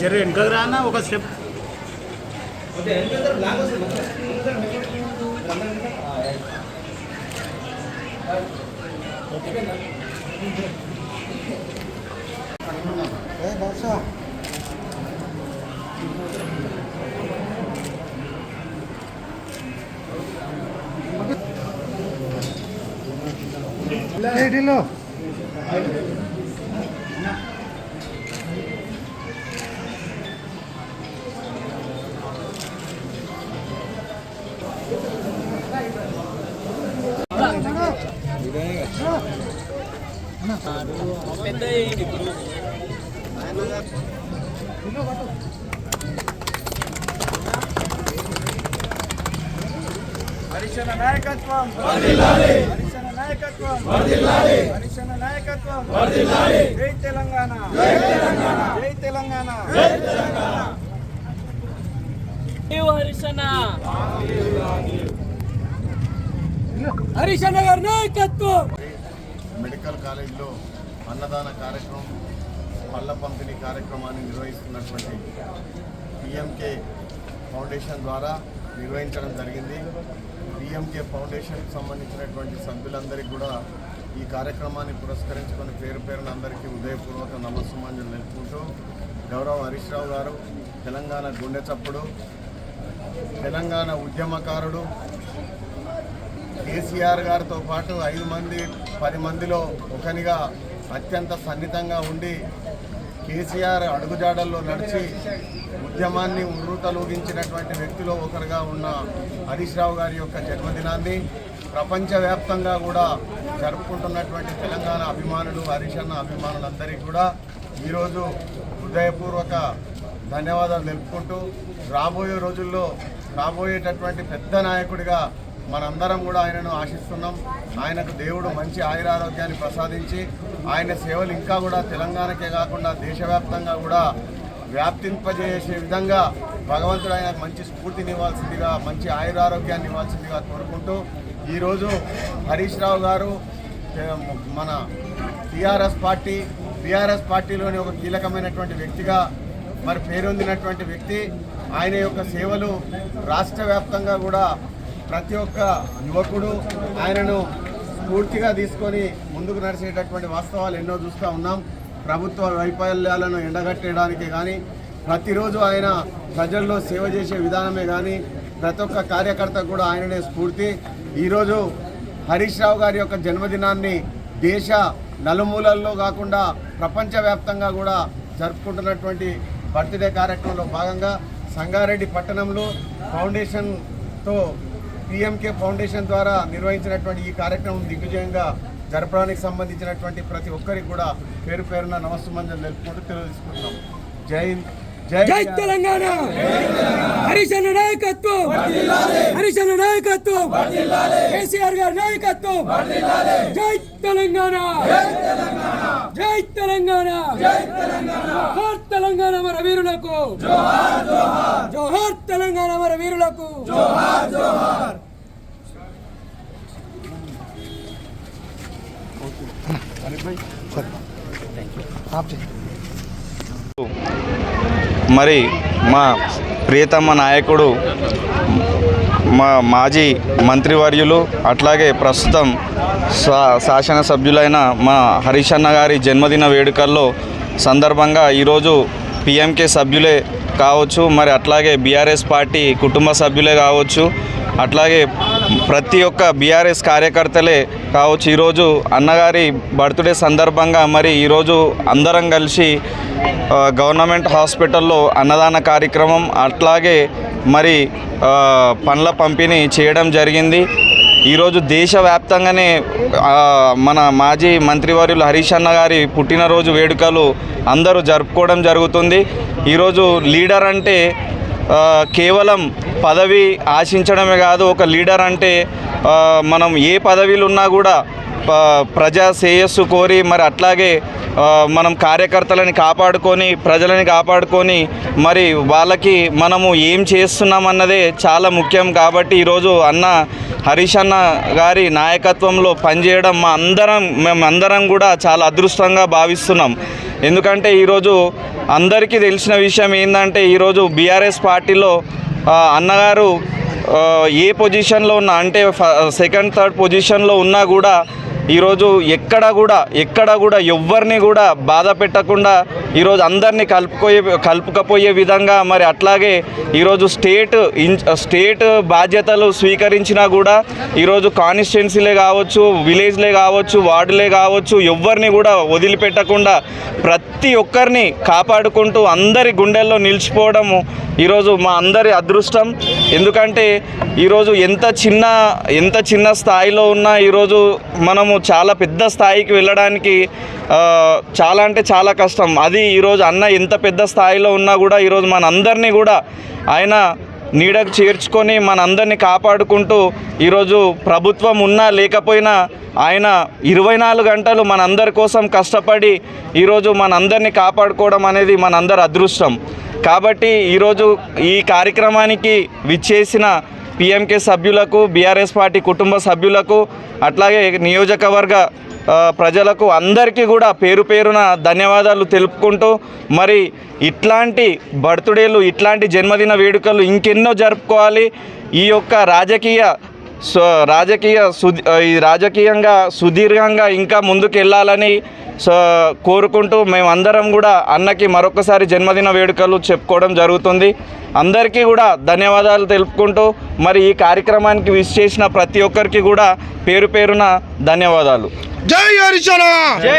జర వెనుకకు రానా ఒక స్టెప్ లేడీలో హరిశన పెద్ద హరిశన నాయకత్వం. హరిశన నాయకత్వం. జై తెలంగాణ. జై తెలంగాణ. హరిశన. హరిశన గారి నాయకత్వం. మెడికల్ కాలేజీలో అన్నదాన కార్యక్రమం పళ్ళ పంపిణీ కార్యక్రమాన్ని నిర్వహిస్తున్నటువంటి పిఎంకే ఫౌండేషన్ ద్వారా నిర్వహించడం జరిగింది. డిఎంకే ఫౌండేషన్కి సంబంధించినటువంటి సభ్యులందరికీ కూడా ఈ కార్యక్రమాన్ని పురస్కరించుకొని పేరు పేరున అందరికీ ఉదయపూర్వక నమస్సుమాంజలు నేర్చుకుంటూ గౌరవ హరీష్ రావు గారు తెలంగాణ గుండె చప్పుడు తెలంగాణ ఉద్యమకారుడు కేసీఆర్ గారితో పాటు ఐదు మంది పది మందిలో ఒకనిగా అత్యంత సన్నిహితంగా ఉండి కేసీఆర్ అడుగుజాడల్లో నడిచి ఉద్యమాన్ని ఉర్రూతలూగించినటువంటి వ్యక్తిలో ఒకరుగా ఉన్న హరీష్ రావు గారి యొక్క జన్మదినాన్ని ప్రపంచవ్యాప్తంగా కూడా జరుపుకుంటున్నటువంటి తెలంగాణ అభిమానులు హరీష్ అన్న అభిమానులందరికీ కూడా ఈరోజు హృదయపూర్వక ధన్యవాదాలు తెలుపుకుంటూ రాబోయే రోజుల్లో రాబోయేటటువంటి పెద్ద నాయకుడిగా మనందరం కూడా ఆయనను ఆశిస్తున్నాం. ఆయనకు దేవుడు మంచి ఆయురారోగ్యాన్ని ప్రసాదించి ఆయన సేవలు ఇంకా కూడా తెలంగాణకే కాకుండా దేశవ్యాప్తంగా కూడా వ్యాప్తింపజేసే విధంగా భగవంతుడు ఆయనకు మంచి స్ఫూర్తినివ్వాల్సిందిగా మంచి ఆయురారోగ్యాన్ని ఇవ్వాల్సిందిగా కోరుకుంటూ ఈరోజు హరీష్ రావు గారు మన టీఆర్ఎస్ పార్టీ బీఆర్ఎస్ పార్టీలోని ఒక కీలకమైనటువంటి వ్యక్తిగా మరి పేరొందినటువంటి వ్యక్తి ఆయన యొక్క సేవలు రాష్ట్ర వ్యాప్తంగా కూడా ప్రతి ఒక్క యువకుడు ఆయనను స్ఫూర్తిగా తీసుకొని ముందుకు నడిచేటటువంటి వాస్తవాలు ఎన్నో చూస్తూ ఉన్నాం. ప్రభుత్వ వైఫల్యాలను ఎండగట్టడానికి కానీ ప్రతిరోజు ఆయన ప్రజల్లో సేవ చేసే విధానమే కానీ ప్రతి ఒక్క కార్యకర్త కూడా ఆయననే స్ఫూర్తి. ఈరోజు హరీష్ రావు గారి యొక్క జన్మదినాన్ని దేశ నలుమూలల్లో కాకుండా ప్రపంచవ్యాప్తంగా కూడా జరుపుకుంటున్నటువంటి బర్త్డే కార్యక్రమంలో భాగంగా సంగారెడ్డి పట్టణంలో ఫౌండేషన్తో పిఎంకే ఫౌండేషన్ ద్వారా నిర్వహించినటువంటి ఈ కార్యక్రమం దిగ్విజయంగా జరపడానికి సంబంధించినటువంటి ప్రతి ఒక్కరికి కూడా పేరు పేరున నమస్సుమంజలు తెలుపుకుంటూ తెలియజేసుకుంటున్నాం. జై హింద్. జై జై తెలంగాణ హరిశన నాయకత్వం హరిశన నాయకత్వం కేసీఆర్ గారి నాయకత్వం జై తెలంగాణ జై తెలంగాణ జోహార్ తెలంగాణ మన వీరులకు జోహార్ తెలంగాణ మన వీరులకు మరి మా ప్రియతమ నాయకుడు మా మాజీ మంత్రివర్యులు అట్లాగే ప్రస్తుతం శా శాసనసభ్యులైన మా హరీష్ అన్న గారి జన్మదిన వేడుకల్లో సందర్భంగా ఈరోజు పిఎంకే సభ్యులే కావచ్చు మరి అట్లాగే బీఆర్ఎస్ పార్టీ కుటుంబ సభ్యులే కావచ్చు అట్లాగే ప్రతి ఒక్క బీఆర్ఎస్ కార్యకర్తలే కావచ్చు ఈరోజు అన్నగారి బర్త్డే సందర్భంగా మరి ఈరోజు అందరం కలిసి గవర్నమెంట్ హాస్పిటల్లో అన్నదాన కార్యక్రమం అట్లాగే మరి పండ్ల పంపిణీ చేయడం జరిగింది. ఈరోజు దేశవ్యాప్తంగానే మన మాజీ మంత్రివర్యులు హరీష్ అన్న గారి పుట్టినరోజు వేడుకలు అందరూ జరుపుకోవడం జరుగుతుంది. ఈరోజు లీడర్ అంటే కేవలం పదవి ఆశించడమే కాదు ఒక లీడర్ అంటే మనం ఏ పదవిలు ఉన్నా కూడా ప్రజా శ్రేయస్సు కోరి మరి అట్లాగే మనం కార్యకర్తలని కాపాడుకొని ప్రజలని కాపాడుకొని మరి వాళ్ళకి మనము ఏం చేస్తున్నాం అన్నదే చాలా ముఖ్యం. కాబట్టి ఈరోజు అన్న హరీష్ అన్న గారి నాయకత్వంలో పనిచేయడం మా అందరం మేము అందరం కూడా చాలా అదృష్టంగా భావిస్తున్నాం. ఎందుకంటే ఈరోజు అందరికీ తెలిసిన విషయం ఏంటంటే ఈరోజు బీఆర్ఎస్ పార్టీలో అన్నగారు ఏ పొజిషన్లో ఉన్నా అంటే ఫ- సెకండ్ థర్డ్ పొజిషన్లో ఉన్నా కూడా ఈరోజు ఎక్కడ కూడా ఎక్కడ కూడా ఎవ్వరిని కూడా బాధ పెట్టకుండా ఈరోజు అందరినీ కలుపుకోయే కలుపుకపోయే విధంగా మరి అట్లాగే ఈరోజు స్టేట్ స్టేట్ బాధ్యతలు స్వీకరించినా కూడా ఈరోజు కాన్స్టిట్యున్సీలే కావచ్చు విలేజ్లే కావచ్చు వార్డులే కావచ్చు ఎవ్వరిని కూడా వదిలిపెట్టకుండా ప్రతి ఒక్కరిని కాపాడుకుంటూ అందరి గుండెల్లో నిలిచిపోవడము ఈరోజు మా అందరి అదృష్టం. ఎందుకంటే ఈరోజు ఎంత చిన్న ఎంత చిన్న స్థాయిలో ఉన్నా ఈరోజు మనము చాలా పెద్ద స్థాయికి వెళ్ళడానికి చాలా అంటే చాలా కష్టం. అది ఈరోజు అన్న ఎంత పెద్ద స్థాయిలో ఉన్నా కూడా ఈరోజు మనందరినీ కూడా ఆయన నీడకు చేర్చుకొని మనందరినీ కాపాడుకుంటూ ఈరోజు ప్రభుత్వం ఉన్నా లేకపోయినా ఆయన ఇరవై నాలుగు గంటలు మనందరి కోసం కష్టపడి ఈరోజు మనందరినీ కాపాడుకోవడం అనేది మనందరి అదృష్టం. కాబట్టి ఈరోజు ఈ కార్యక్రమానికి విచ్చేసిన పిఎంకే సభ్యులకు బీఆర్ఎస్ పార్టీ కుటుంబ సభ్యులకు అట్లాగే నియోజకవర్గ ప్రజలకు అందరికీ కూడా పేరు పేరున ధన్యవాదాలు తెలుపుకుంటూ మరి ఇట్లాంటి బర్త్డేలు ఇట్లాంటి జన్మదిన వేడుకలు ఇంకెన్నో జరుపుకోవాలి. ఈ యొక్క రాజకీయ సో రాజకీయ ఈ రాజకీయంగా సుదీర్ఘంగా ఇంకా ముందుకు వెళ్ళాలని సో కోరుకుంటూ మేమందరం కూడా అన్నకి మరొకసారి జన్మదిన వేడుకలు చెప్పుకోవడం జరుగుతుంది. అందరికీ కూడా ధన్యవాదాలు తెలుపుకుంటూ మరి ఈ కార్యక్రమానికి విష్ చేసిన ప్రతి ఒక్కరికి కూడా పేరు పేరున ధన్యవాదాలు. జై